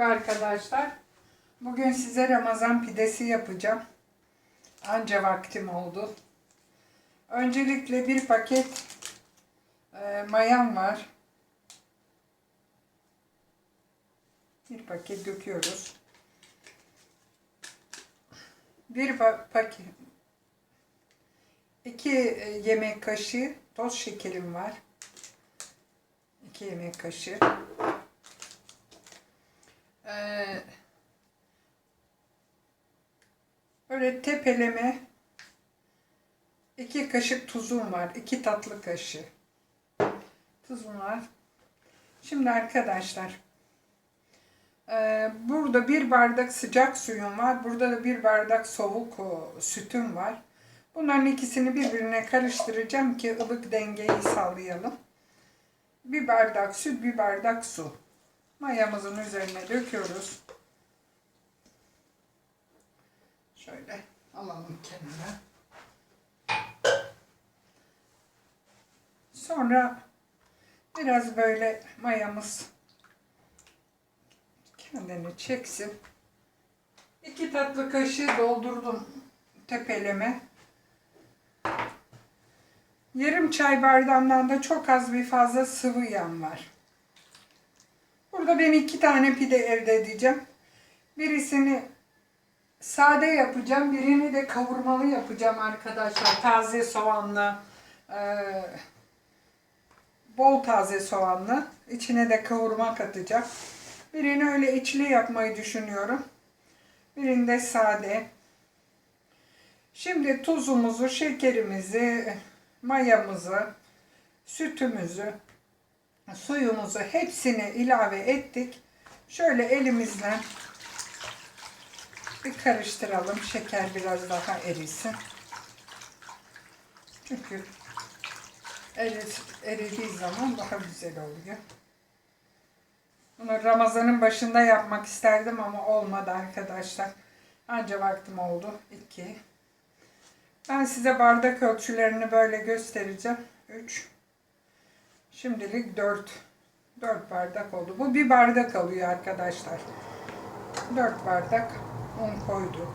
Merhaba arkadaşlar. Bugün size Ramazan pidesi yapacağım. Anca vaktim oldu. Öncelikle bir paket e, mayam var. Bir paket döküyoruz. Bir pa- paket iki e, yemek kaşığı toz şekerim var. 2 yemek kaşığı. Ee, böyle tepeleme iki kaşık tuzum var. iki tatlı kaşığı. Tuzum var. Şimdi arkadaşlar e, burada bir bardak sıcak suyum var. Burada da bir bardak soğuk sütüm var. Bunların ikisini birbirine karıştıracağım ki ılık dengeyi sağlayalım. Bir bardak süt, bir bardak su. Mayamızın üzerine döküyoruz. Şöyle alalım kenara. Sonra biraz böyle mayamız kendini çeksin. İki tatlı kaşığı doldurdum tepeleme. Yarım çay bardağından da çok az bir fazla sıvı yağ var. Burada ben iki tane pide elde edeceğim. Birisini sade yapacağım. Birini de kavurmalı yapacağım arkadaşlar. Taze soğanlı. eee, bol taze soğanlı. İçine de kavurma katacağım. Birini öyle içli yapmayı düşünüyorum. Birinde sade. Şimdi tuzumuzu, şekerimizi, mayamızı, sütümüzü, suyumuzu hepsini ilave ettik. Şöyle elimizle bir karıştıralım. Şeker biraz daha erisin. Çünkü eridiği zaman daha güzel oluyor. Bunu Ramazan'ın başında yapmak isterdim ama olmadı arkadaşlar. Anca vaktim oldu. 2 Ben size bardak ölçülerini böyle göstereceğim. 3 Şimdilik 4 4 bardak oldu. Bu bir bardak alıyor arkadaşlar. 4 bardak un koyduk.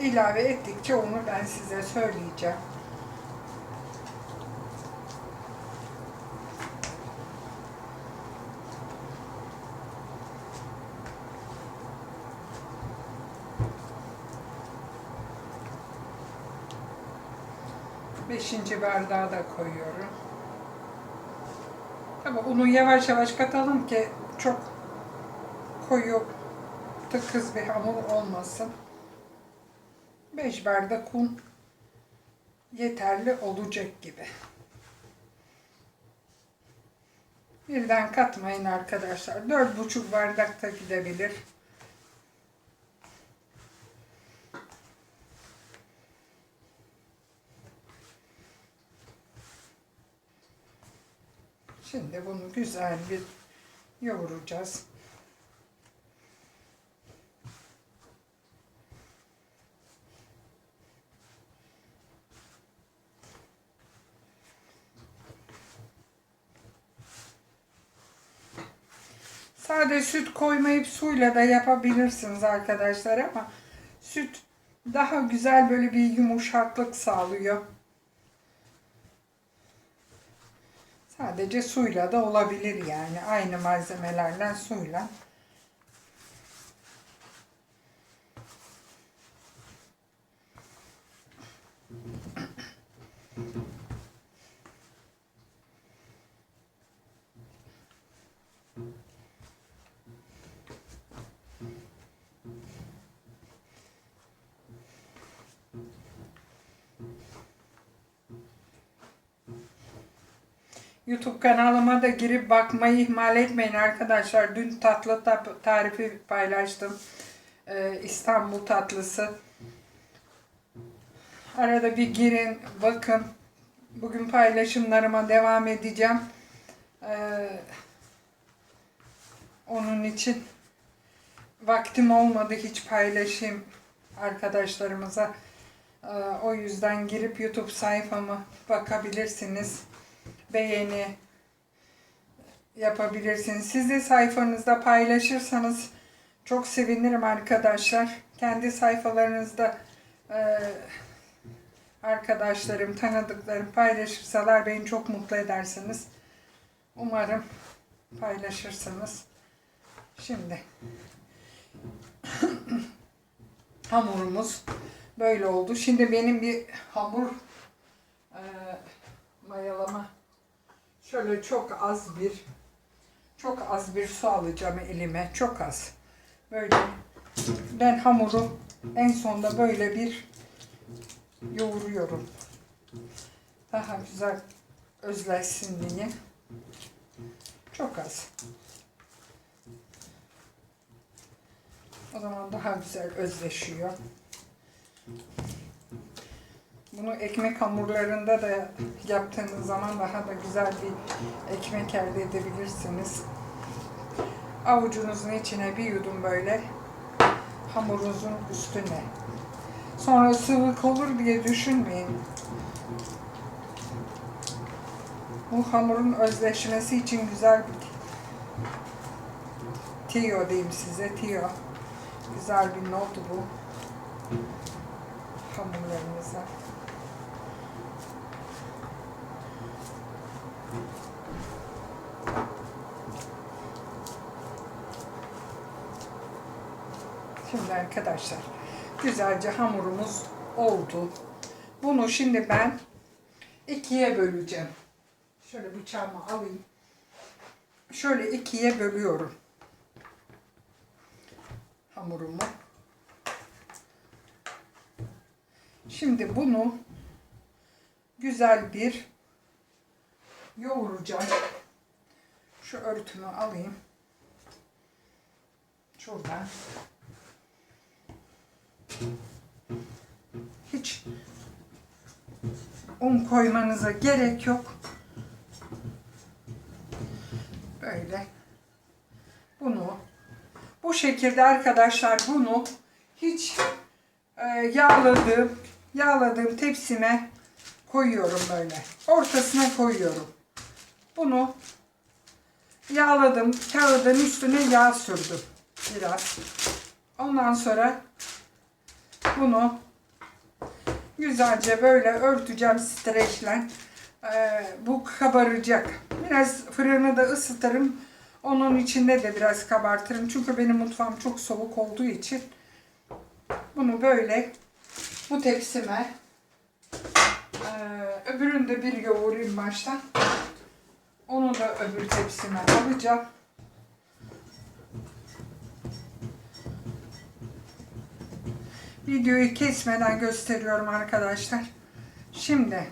İlave ettikçe onu ben size söyleyeceğim. Beşinci bardağı da koyuyorum. Tabi unu yavaş yavaş katalım ki çok koyu tıkız bir hamur olmasın. 5 bardak un yeterli olacak gibi. Birden katmayın arkadaşlar. Dört buçuk bardak da gidebilir. Şimdi bunu güzel bir yoğuracağız. Sade süt koymayıp suyla da yapabilirsiniz arkadaşlar ama süt daha güzel böyle bir yumuşaklık sağlıyor. Sadece suyla da olabilir yani. Aynı malzemelerden suyla. YouTube kanalıma da girip bakmayı ihmal etmeyin arkadaşlar. Dün tatlı ta- tarifi paylaştım. Ee, İstanbul tatlısı. Arada bir girin, bakın. Bugün paylaşımlarıma devam edeceğim. Ee, onun için vaktim olmadı hiç paylaşayım arkadaşlarımıza Ee, O yüzden girip YouTube sayfama bakabilirsiniz. Beğeni yapabilirsiniz. Siz de sayfanızda paylaşırsanız çok sevinirim arkadaşlar. Kendi sayfalarınızda e, arkadaşlarım, tanıdıklarım paylaşırsalar beni çok mutlu edersiniz. Umarım paylaşırsınız. Şimdi hamurumuz böyle oldu. Şimdi benim bir hamur e, mayalama şöyle çok az bir çok az bir su alacağım elime. Çok az. Böyle ben hamuru en sonda böyle bir yoğuruyorum. Daha güzel özleşsin diye. Çok az. O zaman daha güzel özleşiyor. Bunu ekmek hamurlarında da yaptığınız zaman daha da güzel bir ekmek elde edebilirsiniz. Avucunuzun içine bir yudum böyle hamurunuzun üstüne. Sonra sıvık olur diye düşünmeyin. Bu hamurun özleşmesi için güzel bir tiyo diyeyim size tiyo. Güzel bir not bu hamurlarımıza. Şimdi arkadaşlar güzelce hamurumuz oldu. Bunu şimdi ben ikiye böleceğim. Şöyle bıçağımı alayım. Şöyle ikiye bölüyorum hamurumu. Şimdi bunu güzel bir yoğuracağım. Şu örtümü alayım. Şuradan. Hiç un koymanıza gerek yok. Böyle. Bunu bu şekilde arkadaşlar bunu hiç e, yağladığım yağladığım tepsime koyuyorum böyle. Ortasına koyuyorum. Bunu yağladım. Kağıdın üstüne yağ sürdüm biraz. Ondan sonra bunu güzelce böyle örteceğim streçle. Ee, bu kabaracak. Biraz fırını da ısıtırım. Onun içinde de biraz kabartırım. Çünkü benim mutfağım çok soğuk olduğu için bunu böyle bu tepsime ee, öbürünü bir yoğurayım baştan. Onu da öbür tepsime alacağım. Videoyu kesmeden gösteriyorum arkadaşlar. Şimdi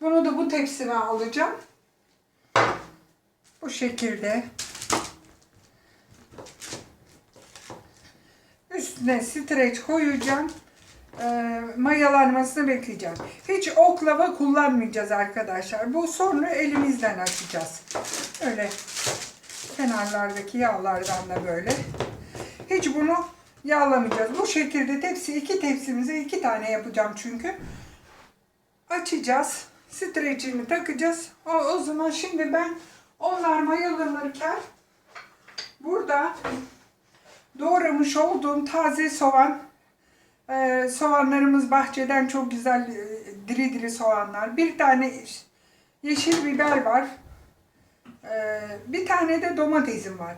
bunu da bu tepsime alacağım. Bu şekilde üstüne streç koyacağım. Ee, mayalanmasını bekleyeceğim. Hiç oklava kullanmayacağız arkadaşlar. Bu sonra elimizden açacağız. Öyle kenarlardaki yağlardan da böyle. Hiç bunu yağlamayacağız. Bu şekilde tepsi iki tepsimize iki tane yapacağım çünkü. Açacağız. Streçini takacağız. O, o zaman şimdi ben onlar mayalanırken burada doğramış olduğum taze soğan ee, soğanlarımız bahçeden çok güzel e, diri diri soğanlar. Bir tane yeşil biber var. Ee, bir tane de domatesim var.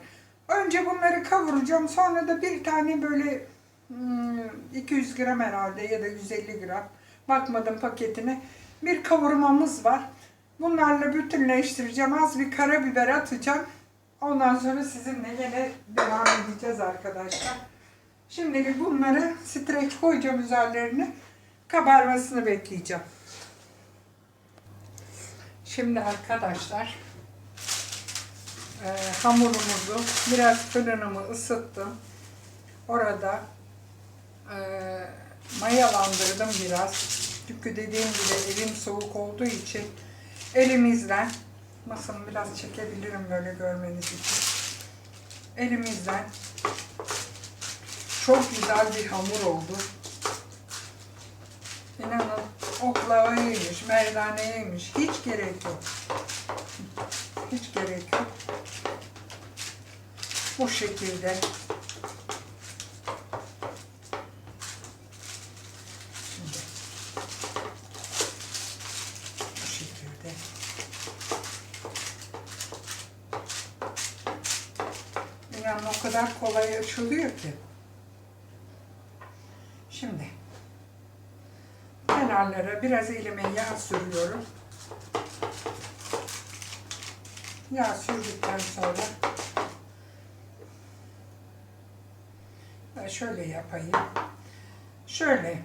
Önce bunları kavuracağım. Sonra da bir tane böyle hmm, 200 gram herhalde ya da 150 gram. Bakmadım paketine. Bir kavurmamız var. Bunlarla bütünleştireceğim. Az bir karabiber atacağım. Ondan sonra sizinle yine devam edeceğiz arkadaşlar. Şimdilik bunları streç koyacağım üzerlerine. Kabarmasını bekleyeceğim. Şimdi arkadaşlar e, hamurumuzu biraz fırınımı ısıttım. Orada e, mayalandırdım biraz. Çünkü dediğim gibi elim soğuk olduğu için elimizden masamı biraz çekebilirim böyle görmeniz için. Elimizden çok güzel bir hamur oldu. İnanın oklavaymış, merdaneymiş. Hiç gerek yok. Hiç gerek yok. Bu şekilde. Bu şekilde. İnanın o kadar kolay açılıyor ki. Şimdi kenarlara biraz elime yağ sürüyorum. Yağ sürdükten sonra ben şöyle yapayım. Şöyle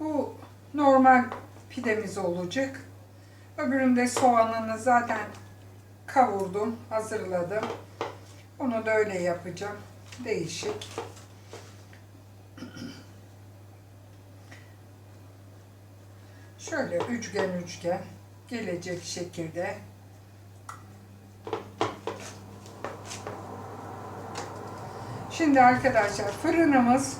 bu normal pidemiz olacak. Öbüründe soğanını zaten kavurdum, hazırladım. Onu da öyle yapacağım. Değişik. Şöyle üçgen üçgen gelecek şekilde Şimdi arkadaşlar fırınımız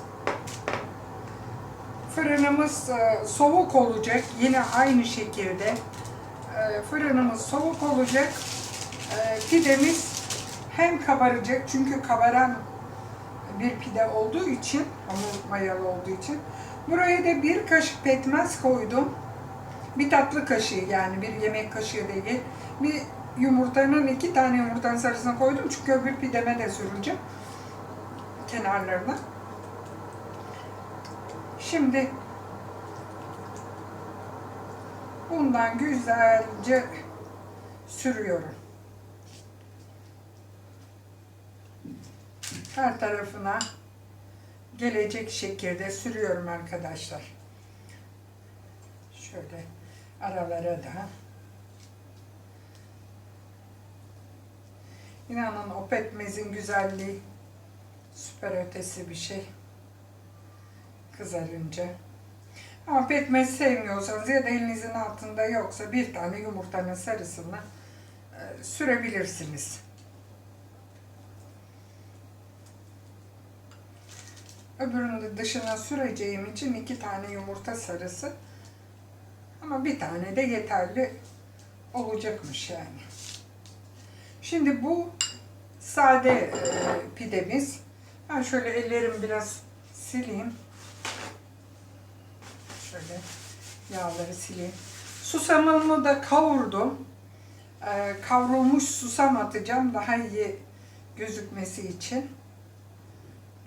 fırınımız e, soğuk olacak. Yine aynı şekilde e, fırınımız soğuk olacak. E, pidemiz hem kabaracak çünkü kabaran bir pide olduğu için, hamur mayalı olduğu için. Buraya da bir kaşık pekmez koydum. Bir tatlı kaşığı yani bir yemek kaşığı değil. Bir yumurtanın iki tane yumurtanın sarısına koydum çünkü öbür pideme de süreceğim kenarlarına. Şimdi bundan güzelce sürüyorum. Her tarafına gelecek şekilde sürüyorum arkadaşlar. Şöyle aralara da. İnanın o pekmezin güzelliği süper ötesi bir şey. Kızarınca. Ama pekmez sevmiyorsanız ya da elinizin altında yoksa bir tane yumurtanın sarısını e, sürebilirsiniz. Öbürünü de dışına süreceğim için iki tane yumurta sarısı. Ama bir tane de yeterli olacakmış yani. Şimdi bu sade e, pidemiz. Ben şöyle ellerim biraz sileyim. Şöyle yağları sileyim. Susamımı da kavurdum. E, kavrulmuş susam atacağım daha iyi gözükmesi için.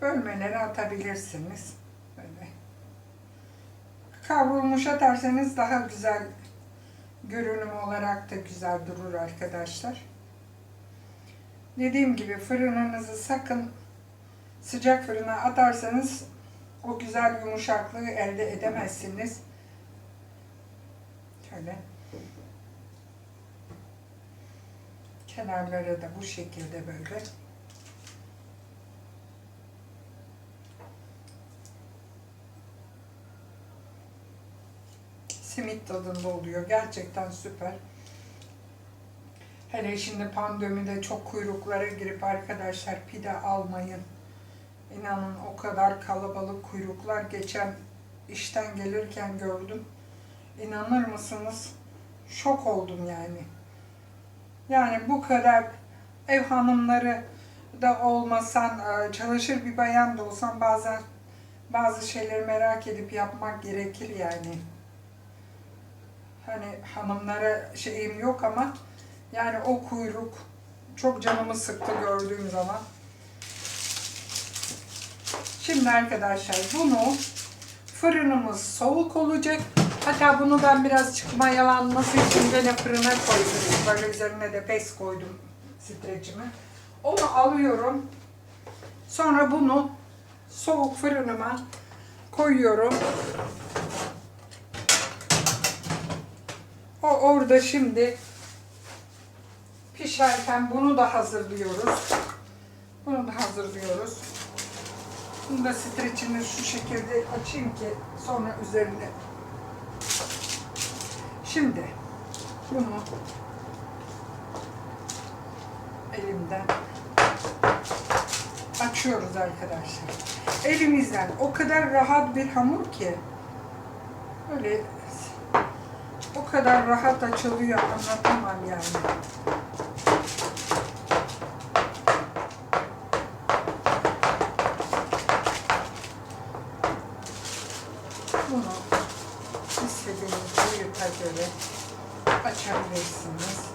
Bölmeleri atabilirsiniz. Böyle. Kavrulmuş atarsanız daha güzel görünüm olarak da güzel durur arkadaşlar. Dediğim gibi fırınınızı sakın sıcak fırına atarsanız o güzel yumuşaklığı elde edemezsiniz. Şöyle. Kenarları da bu şekilde böyle. Simit tadında oluyor. Gerçekten süper. Hele şimdi pandemide çok kuyruklara girip arkadaşlar pide almayın. İnanın o kadar kalabalık kuyruklar geçen işten gelirken gördüm. İnanır mısınız? Şok oldum yani. Yani bu kadar ev hanımları da olmasan, e, çalışır bir bayan da olsan bazen bazı şeyleri merak edip yapmak gerekir yani. Hani hanımlara şeyim yok ama yani o kuyruk çok canımı sıktı gördüğüm zaman. Şimdi arkadaşlar bunu fırınımız soğuk olacak. Hatta bunu ben birazcık mayalanması için gene fırına koydum. Böyle üzerine de pes koydum streçimi. Onu alıyorum. Sonra bunu soğuk fırınıma koyuyorum. O orada şimdi pişerken bunu da hazırlıyoruz. Bunu da hazırlıyoruz. Bunu da streçini şu şekilde açayım ki sonra üzerine. Şimdi bunu elimden açıyoruz arkadaşlar. Elimizden o kadar rahat bir hamur ki Öyle o kadar rahat açılıyor anlatamam yani. Bunu istediğiniz boyuta göre açabilirsiniz.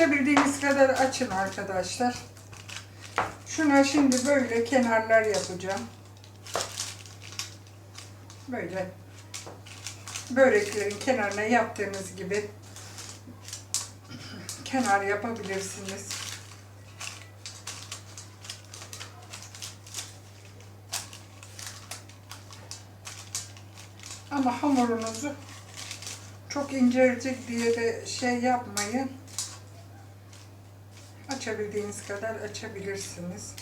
Açabildiğiniz kadar açın arkadaşlar. Şuna şimdi böyle kenarlar yapacağım. Böyle böreklerin kenarına yaptığınız gibi kenar yapabilirsiniz. Ama hamurunuzu çok incelecek diye de şey yapmayın. Açabildiğiniz kadar açabilirsiniz.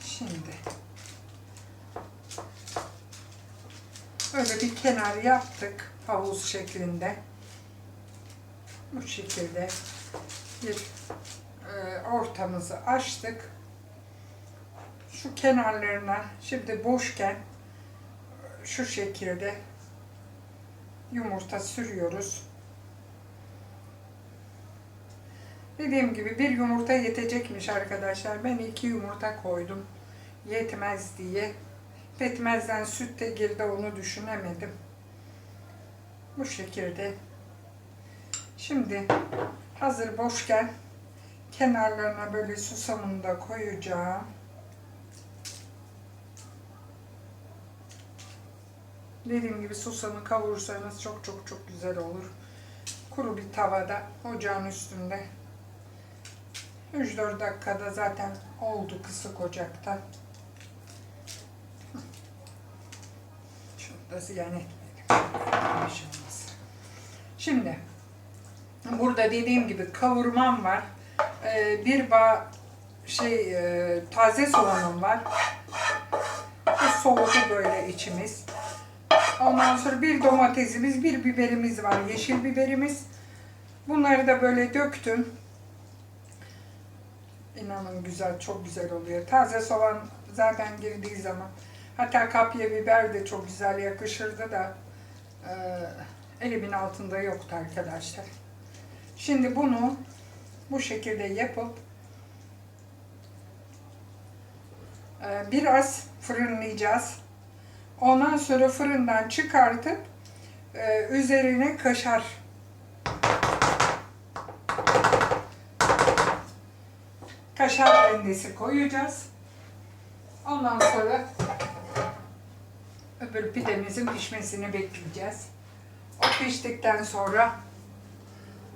Şimdi öyle bir kenar yaptık havuz şeklinde. Bu şekilde bir e, ortamızı açtık. Şu kenarlarına şimdi boşken şu şekilde yumurta sürüyoruz. Dediğim gibi bir yumurta yetecekmiş arkadaşlar. Ben iki yumurta koydum. Yetmez diye. Petmezden süt de girdi onu düşünemedim. Bu şekilde. Şimdi hazır boşken kenarlarına böyle susamını da koyacağım. Dediğim gibi susamı kavurursanız çok çok çok güzel olur. Kuru bir tavada ocağın üstünde 3-4 dakikada zaten oldu kısık ocakta. Şunu da ziyan etmeyelim. Şimdi burada dediğim gibi kavurmam var. Ee, bir bağ şey e, taze soğanım var. Bu soğudu böyle içimiz. Ondan sonra bir domatesimiz, bir biberimiz var. Yeşil biberimiz. Bunları da böyle döktüm. İnanın güzel, çok güzel oluyor. Taze soğan zaten girdiği zaman. Hatta kapya biber de çok güzel yakışırdı da e, elimin altında yoktu arkadaşlar. Şimdi bunu bu şekilde yapıp e, biraz fırınlayacağız. Ondan sonra fırından çıkartıp e, üzerine kaşar kaşar rendesi koyacağız. Ondan sonra öbür pidemizin pişmesini bekleyeceğiz. O piştikten sonra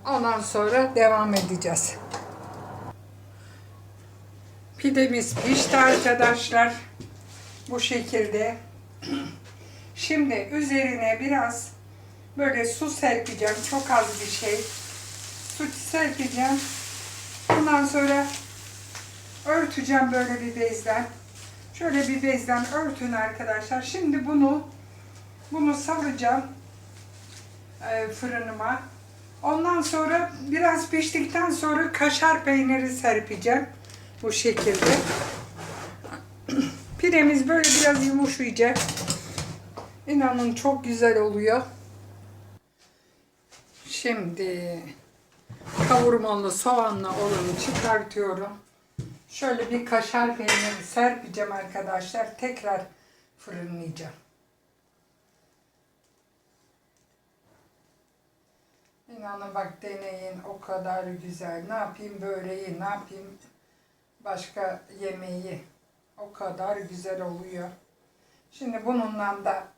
ondan sonra devam edeceğiz. Pidemiz pişti arkadaşlar. Bu şekilde. Şimdi üzerine biraz böyle su serpeceğim. Çok az bir şey. Su serpeceğim. Ondan sonra örteceğim böyle bir bezden. Şöyle bir bezden örtün arkadaşlar. Şimdi bunu bunu savuracağım e, fırınıma. Ondan sonra biraz piştikten sonra kaşar peyniri serpeceğim. Bu şekilde. Pidemiz böyle biraz yumuşayacak. İnanın çok güzel oluyor. Şimdi kavurmalı soğanla olanı çıkartıyorum. Şöyle bir kaşar peyniri serpeceğim arkadaşlar. Tekrar fırınlayacağım. İnanın bak deneyin o kadar güzel. Ne yapayım böreği, ne yapayım başka yemeği. O kadar güzel oluyor. Şimdi bununla da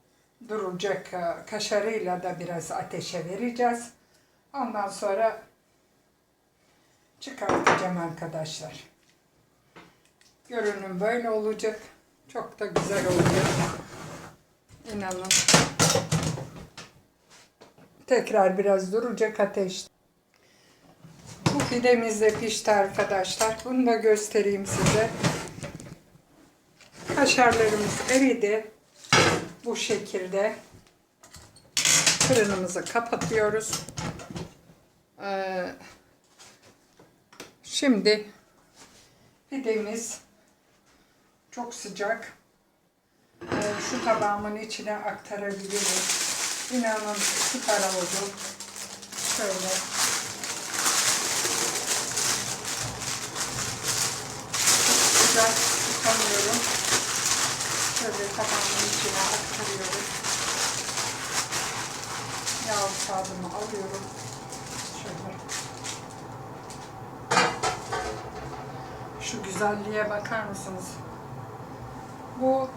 duracak e, kaşarıyla da biraz ateşe vereceğiz. Ondan sonra çıkartacağım arkadaşlar. Görünüm böyle olacak. Çok da güzel oluyor. İnanın. Tekrar biraz duracak ateş. Bu pidemiz de pişti arkadaşlar. Bunu da göstereyim size. Kaşarlarımız eridi. Bu şekilde. Fırınımızı kapatıyoruz. Ee, Şimdi pidemiz çok sıcak. Ee, şu tabağımın içine aktarabilirim. İnanın süper oldu. Şöyle. Çok sıcak tutamıyorum. Şöyle tabağımın içine aktarıyorum. Yağ kağıdımı alıyorum. Şöyle. Şu güzelliğe bakar mısınız? Bu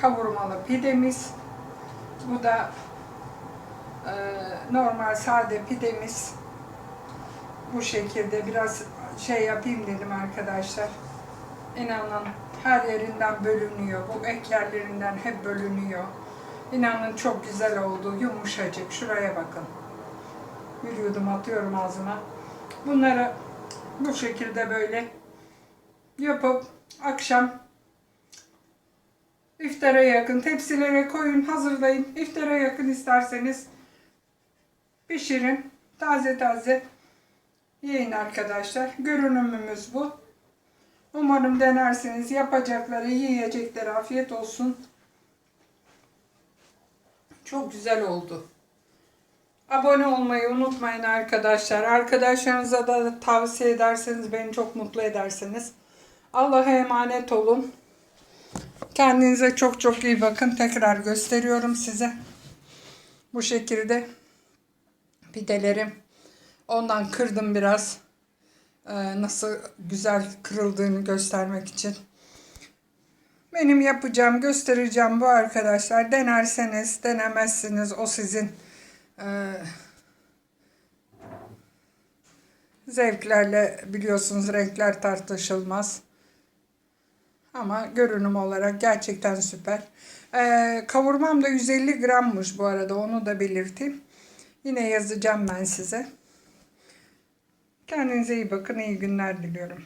kavurmalı pidemiz. Bu da e, normal sade pidemiz. Bu şekilde biraz şey yapayım dedim arkadaşlar. İnanın her yerinden bölünüyor. Bu ek yerlerinden hep bölünüyor. İnanın çok güzel oldu. Yumuşacık. Şuraya bakın. Yürüyordum atıyorum ağzıma. Bunları bu şekilde böyle yapıp akşam iftara yakın tepsilere koyun hazırlayın. İftara yakın isterseniz pişirin. Taze taze yiyin arkadaşlar. Görünümümüz bu. Umarım denersiniz. Yapacakları, yiyecekleri afiyet olsun. Çok güzel oldu. Abone olmayı unutmayın arkadaşlar. Arkadaşlarınıza da tavsiye ederseniz beni çok mutlu edersiniz. Allah'a emanet olun. Kendinize çok çok iyi bakın. Tekrar gösteriyorum size. Bu şekilde pidelerim. Ondan kırdım biraz. Ee, nasıl güzel kırıldığını göstermek için. Benim yapacağım, göstereceğim bu arkadaşlar. Denerseniz, denemezsiniz. O sizin e, zevklerle biliyorsunuz renkler tartışılmaz. Ama görünüm olarak gerçekten süper. Ee, kavurmam da 150 grammış bu arada onu da belirteyim. Yine yazacağım ben size. Kendinize iyi bakın, iyi günler diliyorum.